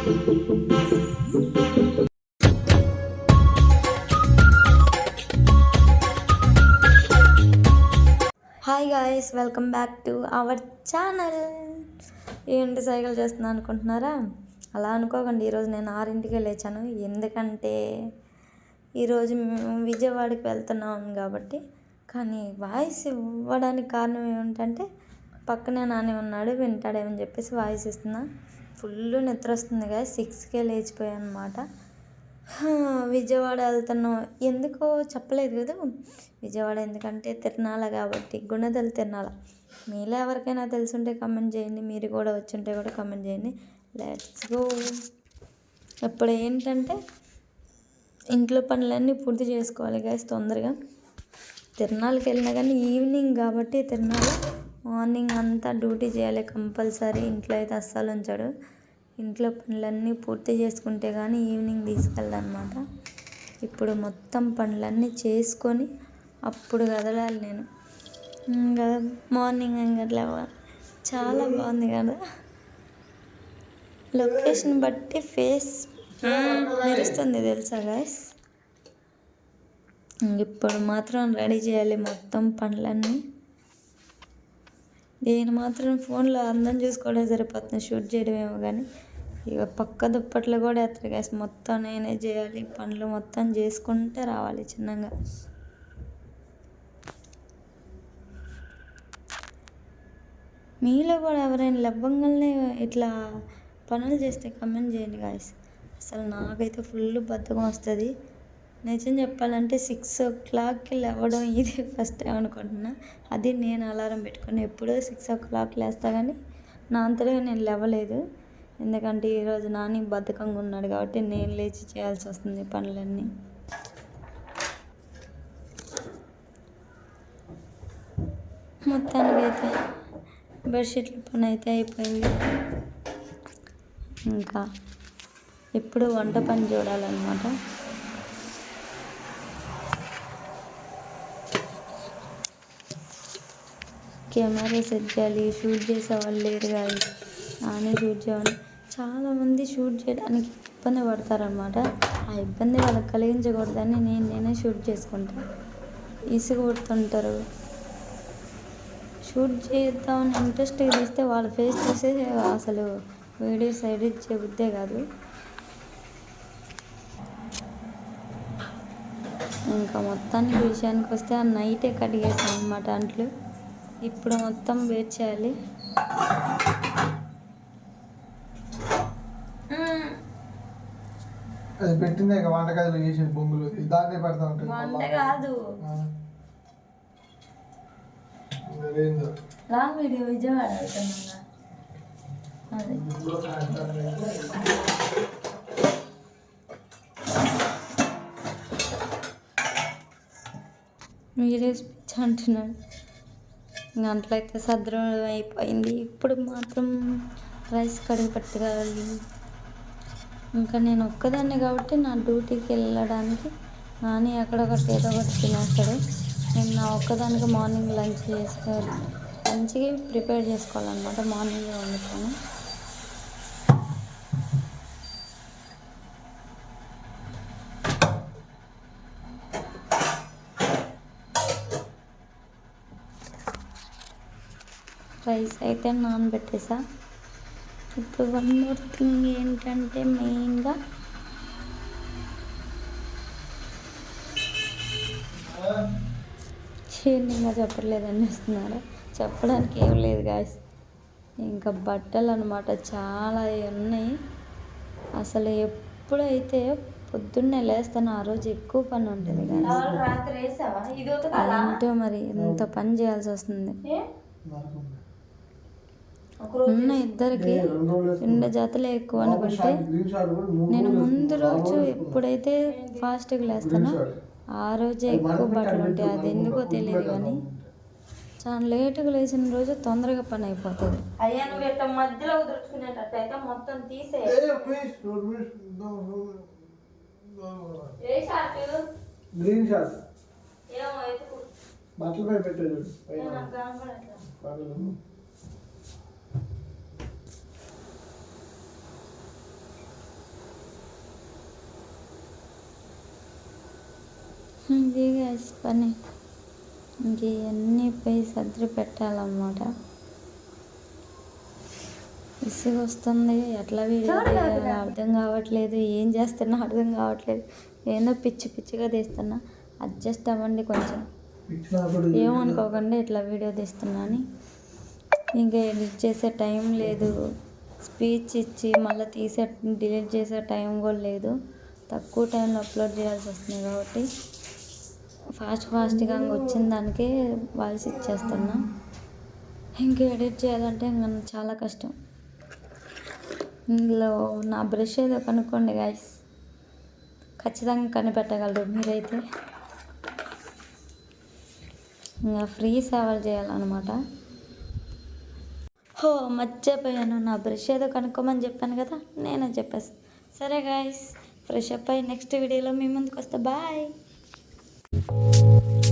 Hi guys welcome back to our channel ఏంటి cycle చేస్తున్నాను అనుకుంటున్నారా? అలా అనుకోకండి ఈరోజు నేను ఆరింటికే లేచాను. ఎందుకంటే ఈరోజు మేము విజయవాడకి వెళ్తున్నాం కాబట్టి కానీ వాయిస్ ఇవ్వడానికి కారణం ఏమిటంటే పక్కనే నాని ఉన్నాడు వింటాడేమని చెప్పేసి వాయిస్ ఇస్తున్నా. ఫుల్ నిద్ర వస్తుంది కదా సిక్స్కే లేచిపోయాను అనమాట విజయవాడ వెళ్తున్నాం. ఎందుకో చెప్పలేదు కదా. విజయవాడ ఎందుకంటే తిరణాల కాబట్టి గుణదల తిరణాల మీలో ఎవరికైనా తెలుసుంటే కమెంట్ చేయండి. మీరు కూడా వచ్చుంటే కూడా కమెంట్ చేయండి. Let's go. ఇప్పుడు ఏంటంటే ఇంట్లో పనులన్నీ పూర్తి చేసుకోవాలి గాయస్ తొందరగా. తిరణాలకి వెళ్ళినా కానీ ఈవినింగ్ కాబట్టి తిరణాలు మార్నింగ్ అంతా డ్యూటీ చేయాలి కంపల్సరీ. ఇంట్లో అయితే అస్సలు ఉంచాడు. ఇంట్లో పనులన్నీ పూర్తి చేసుకుంటే కానీ ఈవినింగ్ తీసుకెళ్ళాలన్నమాట ఇప్పుడు మొత్తం పనులన్నీ చేసుకొని అప్పుడు కదలాలి నేను. ఇంకా మార్నింగ్ అట్లా చాలా బాగుంది కదా. లొకేషన్ బట్టి ఫేస్ మెరుస్తుంది తెలుసా గాయస్? ఇప్పుడు మాత్రం రెడీ చేయాలి మొత్తం పనులన్నీ. నేను మాత్రం ఫోన్లో అందం చూసుకోవడం సరిపోతుంది షూట్ చేయడమేమో కానీ ఇక పక్క దుప్పట్లు కూడా ఎత్తరు గ్యాస్ మొత్తం నేనే చేయాలి. పనులు మొత్తం చేసుకుంటే రావాలి చిన్నగా. మీలో కూడా ఎవరైనా లబ్బంగానే ఇట్లా పనులు చేస్తే కమెంట్ చేయండి గాయస్ అసలు నాకైతే ఫుల్ బద్ధకం వస్తుంది. నిజం చెప్పాలంటే సిక్స్ ఓ క్లాక్కి లేవడం ఇది ఫస్ట్ టైం అనుకుంటున్నా. అది నేను అలారం పెట్టుకుని ఎప్పుడో సిక్స్ ఓ క్లాక్ లేస్తా కానీ నా అంతలో నేను లేవలేదు. ఎందుకంటే ఈరోజు నాని బద్ధకంగా ఉన్నాడు కాబట్టి నేను లేచి చేయాల్సి వస్తుంది పనులన్నీ. మొత్తానికి అయితే బెడ్షీట్ల పని అయితే అయిపోయింది ఇంకా ఎప్పుడు వంట పని చూడాలన్నమాట. కెమెరా సెట్ చేయాలి షూట్ చేసే వాళ్ళు లేరు కానీ నానే షూట్ చేయాలి చాలామంది షూట్ చేయడానికి ఇబ్బంది పడతారనమాట ఆ ఇబ్బంది వాళ్ళకి కలిగించకూడదని నేను నేనే షూట్ చేసుకుంటా. ఇసుగు కొడుతుంటారు షూట్ చేద్దామని ఇంట్రెస్ట్గా తీస్తే వాళ్ళ ఫేస్ చూసే అసలు వీడియోస్ ఎడిట్ చేయబుద్దే కాదు. ఇంకా మొత్తానికి విషయానికి వస్తే ఆ నైటే కడిగేసాను అనమాట అంట్లు. ఇప్పుడు మొత్తం వెయిట్ చేయాలి. అది పెట్టిందే ఇక వంటగదిలో చేసిన బొంగులు. దాన్నే పెడతా ఉంటుంది వంట కాదు. లాంగ్ వీడియో విజయవాడ వెళ్తున్నా అదే. వీడియోస్ పిచ్చి అంటున్నాడు అట్లయితే సద్రం అయిపోయింది. ఇప్పుడు మాత్రం రైస్ కడిగి పట్టుకోవాలి ఇంకా నేను ఒక్కదాన్ని కాబట్టి నా డ్యూటీకి వెళ్ళడానికి నాని అక్కడొకటి ఏదో ఒకటి తినేస్తాడు. నేను నా ఒక్కదానికి మార్నింగ్ లంచ్ చేసుకోవాలి లంచ్కి ప్రిపేర్ చేసుకోవాలన్నమాట మార్నింగ్ వండుతాను. రైస్ అయితే నానబెట్టేసా. ఇప్పుడు వన్ మోర్ థింగ్ ఏంటంటే మెయిన్గా క్షీణంగా చెప్పలేదని ఇస్తున్నారు చెప్పడానికి ఏం లేదు గాయస్ ఇంకా బట్టలు అనమాట చాలా ఉన్నాయి. అసలు ఎప్పుడైతే పొద్దున్నే లేస్తానో ఆ రోజు ఎక్కువ పని ఉంటుంది గాయస్ ఏంటో మరి ఎంత పని చేయాల్సి వస్తుంది. ఉన్న ఇద్దరికి రెండు జతలే ఎక్కువ అనుకుంటే నేను ముందు రోజు ఎప్పుడైతే ఫాస్ట్గా లేస్తానో ఆ రోజే ఎక్కువ బట్టలు ఉంటాయి. అది ఎందుకో తెలియదు కానీ చాలా లేటుగా లేచిన రోజు తొందరగా పని అయిపోతుంది. అయ్యా నువ్వు ఇట్లా మధ్యలో కుదుర్చుకునేటట్టయితే మొత్తం తీసే ఏ షార్ట్? Green short. ఏమో ఎత్తుకు. బట్టల పై పెట్టాడు ఇది పని. ఇంక ఇవన్నీ పోయి సర్ది పెట్టాలన్నమాట. విసుగు వస్తుంది. ఎట్లా వీడియో అర్థం కావట్లేదు. ఏం చేస్తున్నా అర్థం కావట్లేదు. ఏదో పిచ్చి పిచ్చిగా తీస్తున్నా. అడ్జస్ట్ అవ్వండి కొంచెం. ఏమనుకోకుండా ఇట్లా వీడియో తీస్తున్నా అని. ఇంకా ఎడిట్ చేసే టైం లేదు. స్పీచ్ ఇచ్చి మళ్ళీ తీసే డిలీట్ చేసే టైం కూడా లేదు. తక్కువ టైంలో అప్లోడ్ చేయాల్సి వస్తుంది కాబట్టి. ఫాస్ట్ ఫాస్ట్గా వచ్చిన దానికే వాయిస్ ఇచ్చేస్తున్నా. ఇంకా ఎడిట్ చేయాలంటే ఇంకా చాలా కష్టం. ఇందులో నా బ్రష్ ఏదో కనుక్కోండి గాయస్. ఖచ్చితంగా కనిపెట్టగలరు మీరైతే. ఇంకా ఫ్రీ సేవలు చేయాలన్నమాట. హో మర్చిపోయాను నా బ్రష్ ఏదో కనుక్కోమని చెప్పాను కదా నేనే చెప్పేసి సరే గాయస్ ఫ్రెష్ అప్ అయ్యి నెక్స్ట్ వీడియోలో మీ ముందుకు వస్తా బాయ్. Thank you.